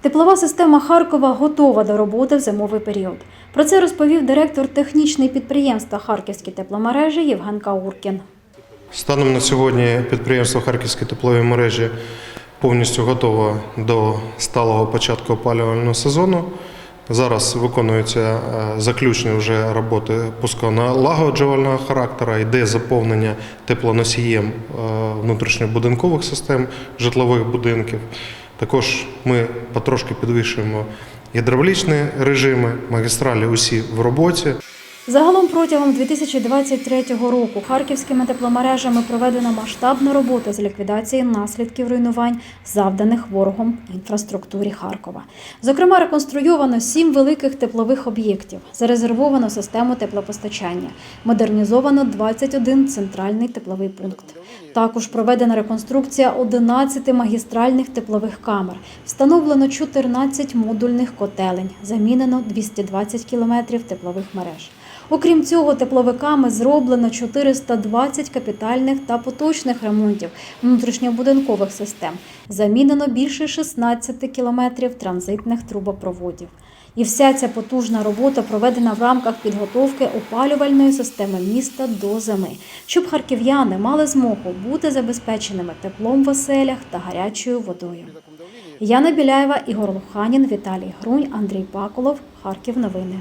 Теплова система Харкова готова до роботи в зимовий період. Про це розповів директор технічної підприємства Харківські тепломережі Євген Кауркін. Станом на сьогодні підприємство Харківські теплові мережі повністю готове до сталого початку опалювального сезону. Зараз виконуються е, заключні вже роботи пусконалагоджувального характеру, йде заповнення теплоносієм е, внутрішньобудинкових систем житлових будинків. Також ми потрошки підвищуємо гідравлічні режими, магістралі усі в роботі. Загалом протягом 2023 року харківськими тепломережами проведена масштабна робота з ліквідації наслідків руйнувань, завданих ворогом інфраструктурі Харкова. Зокрема, реконструйовано сім великих теплових об'єктів, зарезервовано систему теплопостачання, модернізовано 21 центральний тепловий пункт. Також проведена реконструкція 11 магістральних теплових камер, встановлено 14 модульних котелень, замінено 220 кілометрів теплових мереж. Окрім цього, тепловиками зроблено 420 капітальних та поточних ремонтів внутрішньобудинкових систем. Замінено більше 16 кілометрів транзитних трубопроводів. І вся ця потужна робота проведена в рамках підготовки опалювальної системи міста до зими, щоб харків'яни мали змогу бути забезпеченими теплом в оселях та гарячою водою. Яна Біляєва, Ігор Луханін, Віталій Грунь, Андрій Паколов. Харків. Новини.